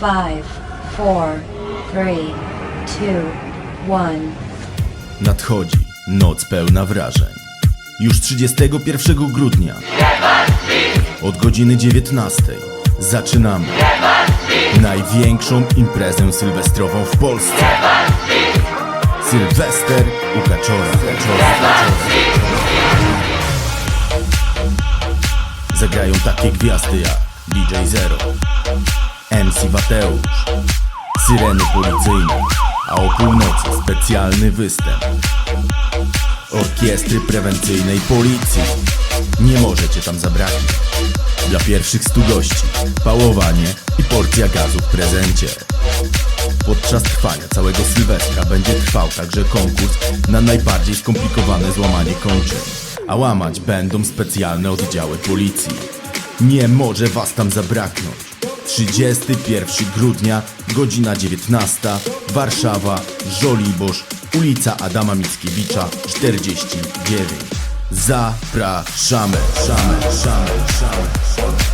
Five, four, three, two, one. Nadchodzi noc pełna wrażeń. Już 31 grudnia od godziny 19 zaczynamy największą imprezę sylwestrową w Polsce. Sylwester u. Zagrają takie gwiazdy jak DJ Zero, MC Wateusz, Syreny policyjne, a o północy specjalny występ Orkiestry prewencyjnej policji Nie możecie tam zabraknąć Dla pierwszych stu gości Pałowanie i porcja gazu w prezencie Podczas trwania całego Sylwestra będzie trwał także konkurs na najbardziej skomplikowane złamanie kończyn. A łamać będą specjalne oddziały policji. Nie może was tam zabraknąć. 31 grudnia, godzina 19, Warszawa, Żoliborz, ulica Adama Mickiewicza 49. Zapraszamy, szamy, szamy, szamy, szamy.